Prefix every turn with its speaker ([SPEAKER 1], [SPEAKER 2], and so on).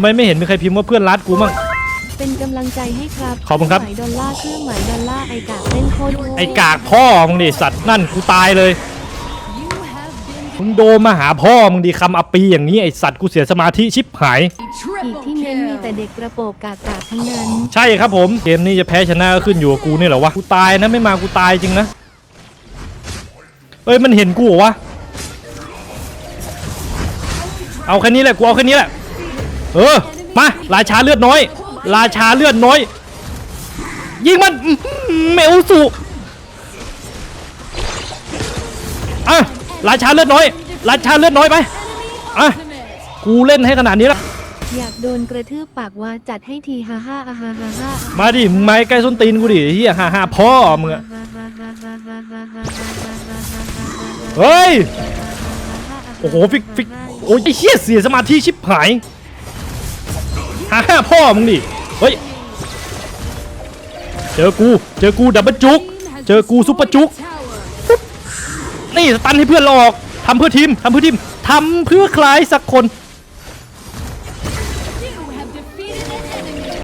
[SPEAKER 1] ทำไมไม่เห็นมีใครพิมพ์ว่าเพื่อนรัดกูมั่ง
[SPEAKER 2] เป็นกำลังใจให้ครับ
[SPEAKER 1] ขอบคุณครับ
[SPEAKER 2] เครื่องหมายดอลลาร์เครื่องหมายดอลลาร์ไอกากเล่นโคตรโง่
[SPEAKER 1] ไอ้กากพ่อมึงดิสัตว์นั่นกูตายเลย มึงโดนมาหาพ่อมึงดิคำอัปปีอย่างนี้ไอ้สัตว์กูเสียสมาธิชิบหาย
[SPEAKER 2] อีกที่เน้นมีแต่เด็กกระโปรงกากากทั้งนั้น
[SPEAKER 1] ใช่ครับผม เกมนี้จะแพ้ชนะก็ขึ้นอยู่กับกูนี่เหรอวะ กูตายนะไม่มากูตายจริงนะ เอ้ยมันเห็นกูเหรอวะ เอาแค่นี้แหละกูเอาแค่นี้แหละ เออมาราชาเลือดน้อย ราชาเลือดน้อย ยิงมันเมลสุอะราชาเลือดน้อย ราชาเลือดน้อยไปอะกูเล่นให้ขนาดนี้แล้ว
[SPEAKER 2] อยากโดนกระทืบปากว่าจัดให้ทีฮ่าฮ่าฮ่าฮ่า
[SPEAKER 1] มาดิไม้ใกล้ส้นตีนกูดิเฮียฮ่าฮ่าพ่อมึงอเฮ้ย โอ้โหฟิกฟิกโอ้ยเฮียเสียสมาธิชิบหาย ฮ่าฮ่าพ่อมึงดิ เฮ้ย เจอกู เจอกูดับเบิลจุก เจอกูซุปเปอร์จุก นี่สตันให้เพื่อนเราออกทำเพื่อทีมทำเพื่อทีมทำเพื่อใครสักคน